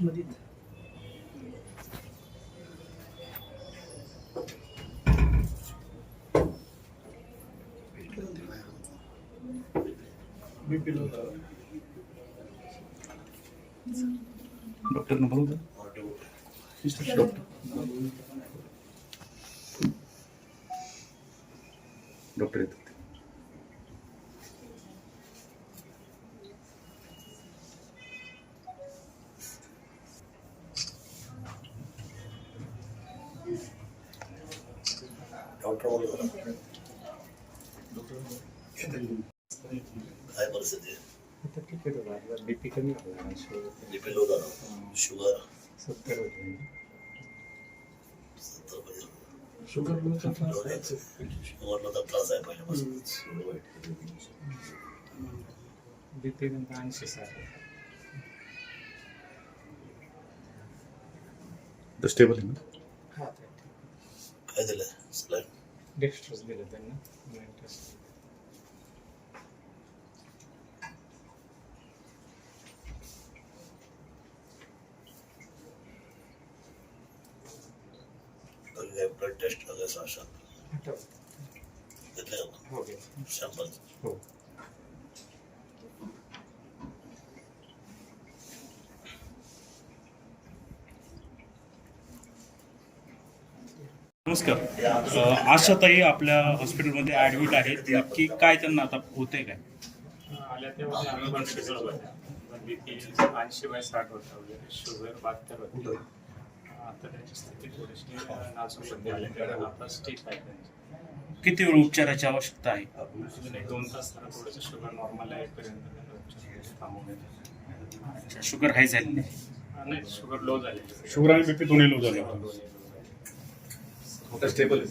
आतमध्ये. डॉक्टरनं बोलू doctor doctor बोलतो सत्तर होते सत्तर पाहिजे शुगर लोचा त्रास लो आहे. शुगरला तर त्रास आहे पहिल्यापासून बीपी नंतर ऐंशी साठ तर स्टेबल आहे ना हा ते ठीक काय दिलं सलाईन डेक्स्ट्रोज दिलं त्यांना टेस्ट वगैरे सांगशाल आठवत घेतले का हो नमस्कार. आशाताई आपल्या हॉस्पिटलमध्ये ॲडमिट आहेत. नक्की काय त्यांना आता होतंय काय? आल्या तेव्हा आम्ही पण शुगर होत्या बीपी ऐंशी बाय साठ होता वगैरे. शुगर बहात्तर होती. आता त्यांची स्थिती थोडीशी नाजूक होती. आल्या. तेव्हा आता ठीक आहे त्यांची. किती वेळ उपचाराची आवश्यकता आहे? दोन तास जरा थोडंसं शुगर नॉर्मल आहे पर्यंत शुगर हाय झाली नाही नाही शुगर लो झाली शुगर आणि बीपी दोन्ही लो झाले. आता स्टेबल